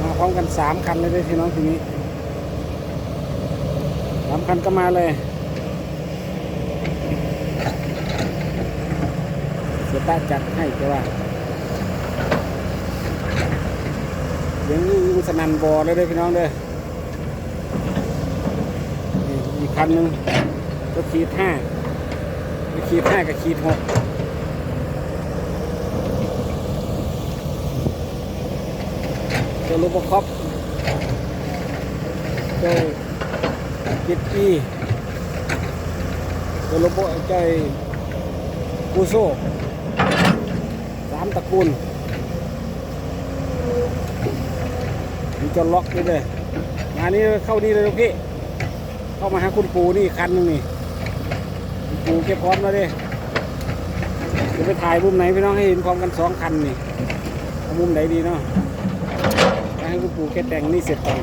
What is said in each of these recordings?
มาพร้อมกันสามคันเลยด้พี่น้องทีนี้สามคันก็มาเลยเสต้าจัดให้แกว่าเสียงนี่ยิงสนันบอเลยด้พี่น้องเด้อนี่อีกคันหนึ่งก็ขีดห้าก็ขีดห้ากับขีดหก เจ้าลูกประคอบเจ้าจิตปีเจ้าลูกประเจ้ากูโซ่สามตระกูลมีจนล็อกด้วยเลยงานนี้เข้านี่เลยลูกพี่ เข้ามาหาคุณปูนี่คันหนึงนี่คุณปู่แกพร้อมแล้วด้เดี๋ยวไปถ่ายมุมไหนพี่น้องให้เห็นพร้อมกันสองคันนี่มุมไหนดีเนาะ ให้คุณปู่แกแต่งนี่เสร็จก่อน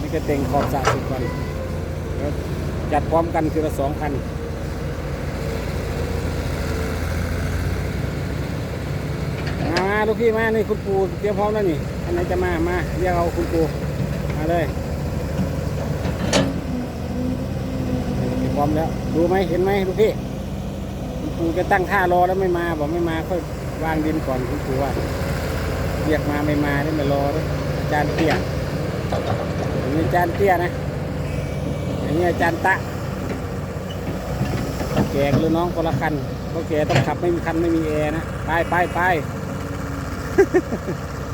นี่แกแต่งขอบสระเสร็จก่อนแล้วจัดพร้อมกันทีละสองคันมาลูกพี่มานี่คุณปู่เตรียมพร้อมแล้วนี่อันไหนจะมามาเรียกเอาคุณปู่มาเลยพร้อมแล้วดูไหมเห็นไหมลูกพี่คุณปู่จะตั้งท่ารอแล้วไม่มาบอกไม่มาค่อยวางดินก่อนคุณปู่ว่าเรียกมาไม่มาได้มารอเลย จารย์เตี้ยอันนี้อาจารย์เตี้ยนะอันนี้อาจารย์ตะแกกหรือน้องคนละคันเพราะแกต้องขับไม่มีคันไม่มีแอร์นะไปไปไป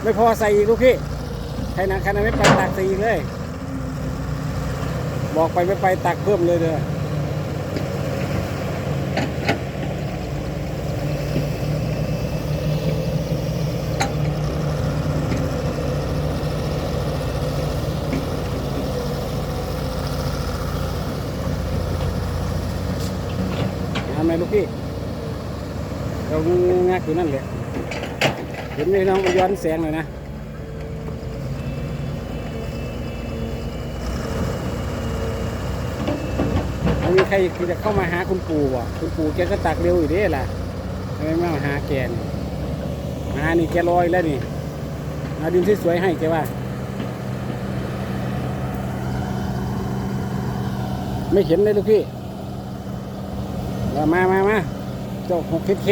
ไม่พอใส่อีกลูกพี่ใครนะคันนั้นไม่ไปตักใส่อีกเลย บอกไปไม่ไปตักเพิ่มเลยเด้อ ไมลูกพี่เรางักอยู่นั่นแหละเห็นไหมน้องมาย้อนแสงหน่อยนะมีใครจะเข้ามาหาคุณปู่บ่คุณปู่แกก็ตักเร็วอยู่ด้ล่ะทำไมไม่มาหาแกนี่มานี่แกลอยแล้วนี่มาดินสวยๆให้แกว่า ไม่เห็นเลยลูกพี่ เอามามามาเจ้าหกคิดเค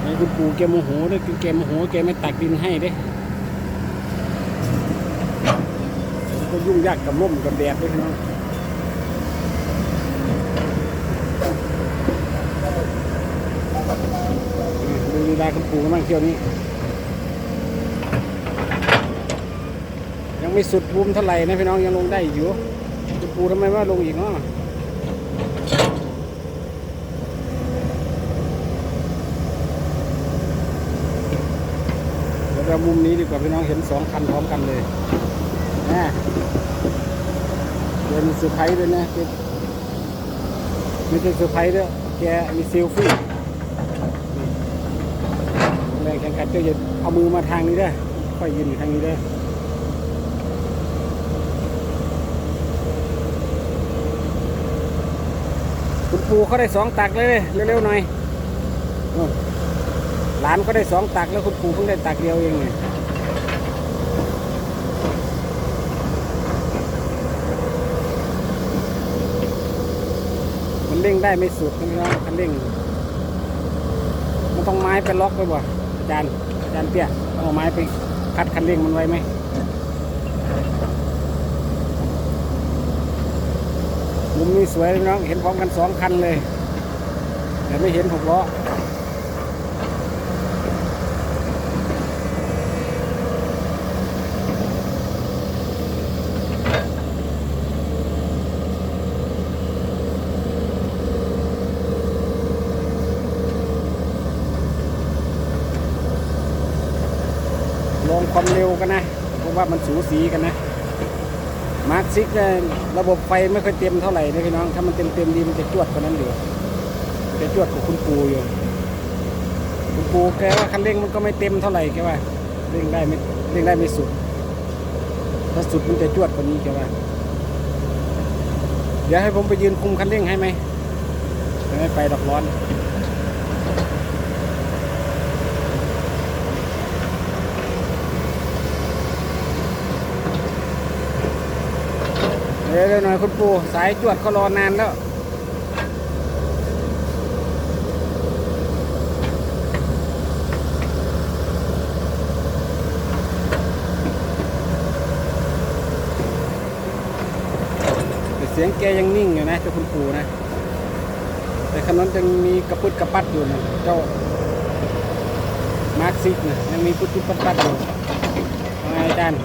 ไอ้คุณปู่แกโมโหด้วยแกโมโหแกไม่ตักดินให้เด้ก็ยุ่งยากกับลมกับแดดด้วยพี่น้องดูลีลาคุณปู่กันบ้างเที่ยวนี้ ยัง ไม่สุดบูมเท่าไหร่นะพี่น้องยังลงได้อยู่คุณปู่ทำไมว่าลงอีกเนาะเดี๋ยวเรามุมนี้ดีกว่าพี่น้องเห็นสองคันพร้อมกันเลยนะเป็นเซอร์ไพรส์ด้วยนะเป็นไม่ใช่เซอร์ไพรส์ด้วยแกมีเซลฟี่แรงแข่งขันก็จะเอามือมาทางนี้ได้ค่อยยืนอยู่ทางนี้ได้ ปู่เขาได้สองตักเลยเร็วๆหน่อยนู่นหลานเขาได้สองตักแล้วคุณปู่เพิ่งได้ตักเดียวเองเนี่ยมันเร่งได้ไม่สุดนะพี่น้องคันเร่งมันต้องไม้ไปล็อกไปบ่อาจารย์อาจารย์เปี้ยต้องเอาไม้ไปคัดคันเร่งมันไว้ไหม มุมนี้สวยน้องเห็นพร้อมกันสองคันเลย แต่ไม่เห็นหกล้อลองความเร็วกันนะ เพราะว่ามันสูสีกันนะ มาร์คซิกเนี่ยระบบไฟไม่ค่อยเต็มเท่าไหร่นะพี่น้อง ถ้ามันเต็มเต็มดีมันจะจวดกว่านั้นอยู่จะจวดกว่าคุณปูอยู่ คุณปูแกว่าคันเร่งมันก็ไม่เต็มเท่าไหร่แกว่าเร่งได้ไม่เร่งได้ไม่สุด ถ้าสุดมันจะจวดกว่านี้แกว่า เดี๋ยวให้ผมไปยืนคุมคันเร่งให้ไหมไม่ไปดอกร้อน เร็วๆหน่อยคุณปูสายจวดเขารอนานแล้วเสียงแกยังนิ่งอยู่นะเจ้าคุณปู่นะ แต่คันนั้นยังมีกระปุดกระปัดอยู่นะเจ้ามาร์คซิกนะยังมีปุดปุดปัดปัดอยู่ว่ไงอาจารย์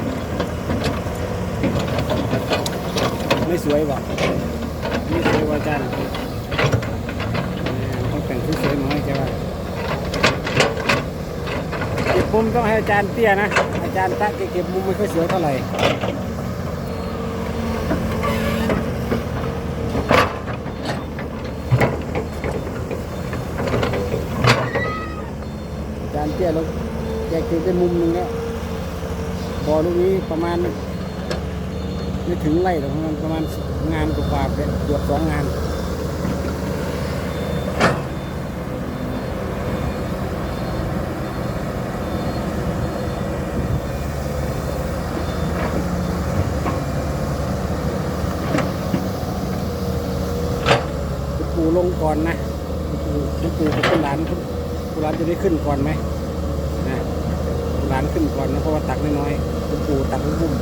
ไม่ สวยบ่ไม่สวยว่าจารย์แหมต้องแต่งสวยๆหน่อยแกว่าเก็บมุมต้องให้อาจารย์เตี้ยนะ อาจารย์ตะเก็บมุมไม่ค่อยสวยเท่าไหร่จานเตี้ยแล้วแกเก็บได้มุมหนึ่งแล้วบ่อลูกนี้ประมาณ ไม่ถึงไร่หรอกประมาณประมาณงานกว่าๆเกือบสองงานปูลงก่อนนะคุณปู่คุณปู่กับคุณหลานคุณหลานจะได้ขึ้นก่อนไหมนะหลานขึ้นก่อนนะเพราะว่าตักน้อยๆคุณปู่ตักบุ้ม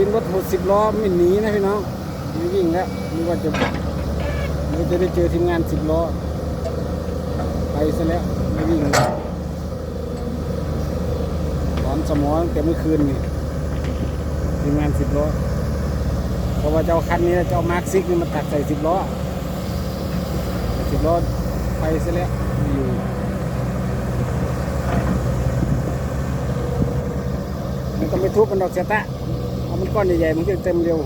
ทีมรถหดสิบล้อไม่หนีนะพี่น้องไม่วิ่งแล้วนี่ว่าจะนี่จะได้เจอทีมงานสิบล้อไปซะแล้วไม่วิ่งแล้วถอนสมองแต่เมื่อคืนนี่ทีมงานสิบล้อเพราะว่าเจ้าคันนี้เจ้ามาร์คซิกนี่มาตัดใส่สิบล้อสิบล้อไปซะแล้วไม่อยู่มันก็ไม่ทุบมันดอกเสียตะเอา มันก้อนใหญ่ๆมันจะเต็มเร็ว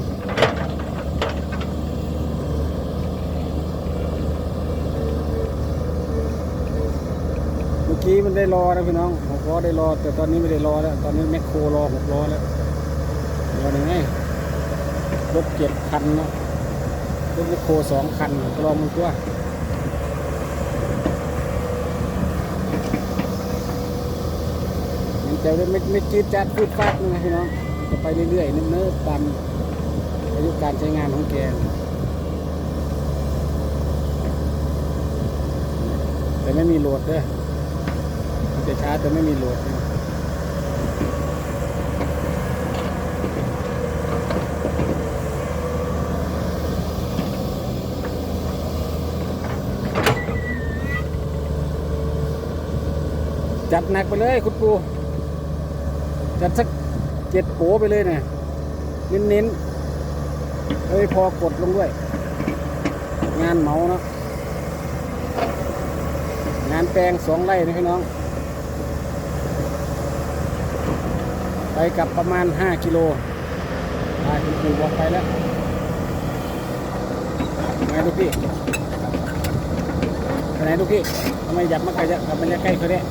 เมื่อกี้มันได้รอนะพี่น้องหกล้อได้รอ แต่ตอนนี้ไม่ได้รอแล้ว ตอนนี้แมคโครรอหกล้อแล้วรอหนึ่งไงรถเจ็ดคันเนาะรถแมคโครสองคันรอมันตัวมันจะไม่ไม่จืดจัดพูดฟาดนะพี่น้อง ไปเรื่อยๆเนิ่มๆตามอายุการใช้งานของแกแต่ไม่มีโหลดเด้อมันจะช้าแต่ไม่มีโหลดนะจัดหนักไปเลยคุณปูจัดสัก เจ็ดโปไปเลยเนี่ยเน้นๆเอ้ยพอกดลงด้วย งานเหมาเนาะงานแปลงสองไร่นะพี่น้อง ไปกับประมาณ 5 กิโลไปคุณปู่บอกไปแล้วไงลูกพี่ไปไหนลูกพี่ทำไมอยากมาใกลจะกลับมาใกล้เขาเนี่ย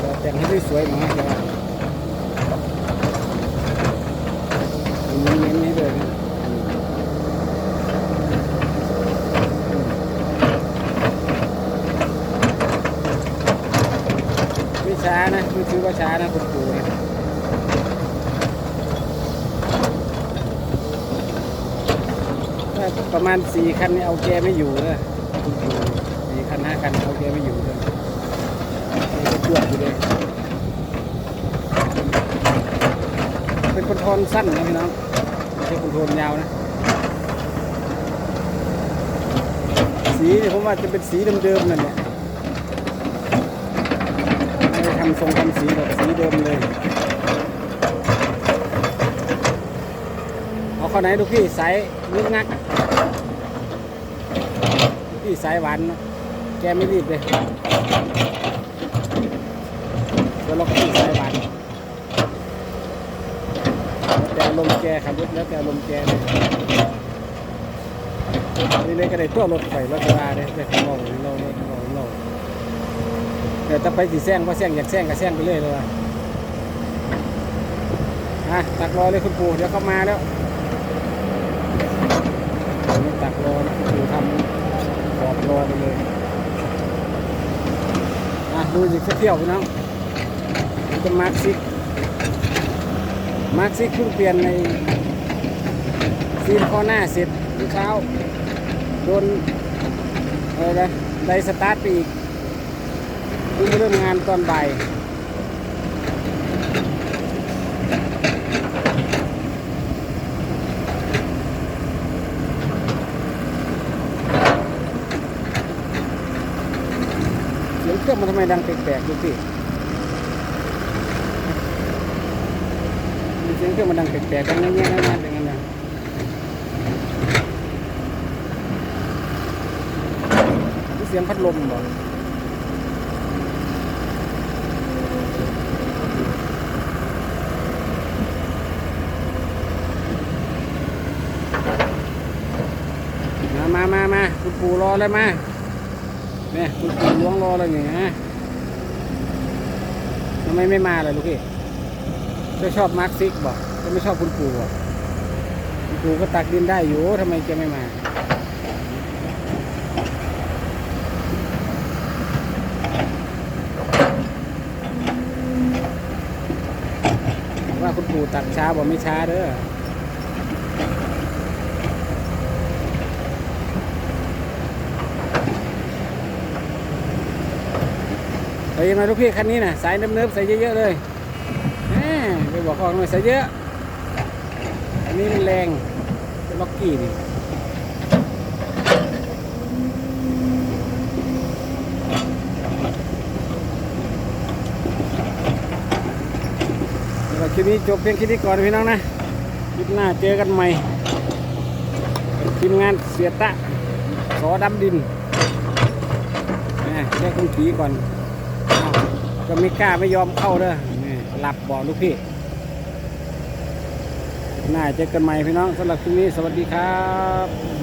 เราแต่งให้สวยๆหน่อยจะว่าเน้นๆให้เลยนะไม่ ช้านะไม่ถือว่าช้านะคุณปู่นะประมาณสี่คันนี่เอาแกไม่อยู่นะคุณปู่สี่คันห้าคันเอาแกไม่อยู่เลยนี่ก็จวอยู่เลยเป็นคนทรลสั้นนะพี่น้องไม่ใช่คนทรลยาวนะสีผมว่าจะเป็นสีเดิมๆนั่นแหละไม่ได้ ทำทรงทำสีแบบสีเดิมเลย เอาเข้าไหนดูพี่สายนึกงักพี่สายหวานนะแกไม่รีบเลยเดี๋ยวเราก็พี่สายหวานแล้วแต่ลมแกขับรถแล้วแต่ลมแกเลยนี่เลยก็ได้ตัวรถไฟรถกระบะเลยแต่ของเราเราเราเราเรา แต่ถ้าไปสีแซงก็แซงอยากแซงก็แซงไปเรื่อยเลยว่ะอะตักรอเลยคุณปู่เดี๋ยวเข้ามาแล้วตักรอนะคุณปู่ทำขอบรอไปเลยอะดูสิเที่ยวพี่น้องนี่จะมาร์คซิกมาร์คซิกเพิ่งเปลี่ยนในฟิล์มข้อหน้าเสร็จเมื่อเช้าโดนอะไรนะไดสตาร์ทไปอีก พิ่งเริ่มงานตอนบ่ายเสียงเครื่องมันทำไมดังแปลกๆดูสิเสียงเครื่องมันดังแปลกๆกันเงี้ยๆนั่นๆอย่างนั้นนะเสียงพัดลมบ่มามามามาคุณ ปู่รอเลยมาเนี่ยคุณปู่ล้วงรอเลยนี่ฮะทำไมไม่มาเล่ะลูกพี่ก็ชอบมาร์คซิกบอกก็ไม่ชอบคุณปู่อะคุณปู่ก็ตักดินได้อยู่ทำไมแกไม่มาว่าคุณปู่ตักช้าบอกไม่ช้าเด้อ ส่ยังไงลูกพี่คันนี้นะสายเนิบๆใส่เยอะๆเลยแหม่ไปบอกเขาหน่อยใส่เยอะอันนี้มันแรงเป็นล็อกกี้นี่แล้วคลิปนี้จบเพียงแค่นี้ก่อนพี่น้องนะคลิปหน้าเจอกันใหม่ทีมงานเสียตะสอดำดินนะเรียกคุณผีก่อน ก็ไม่กล้าไม่ยอมเข้าเด้อนี่หลับบอลูกพี่น่าเจอกันใหม่พี่น้องสำหรับคลิปนี้สวัสดีครับ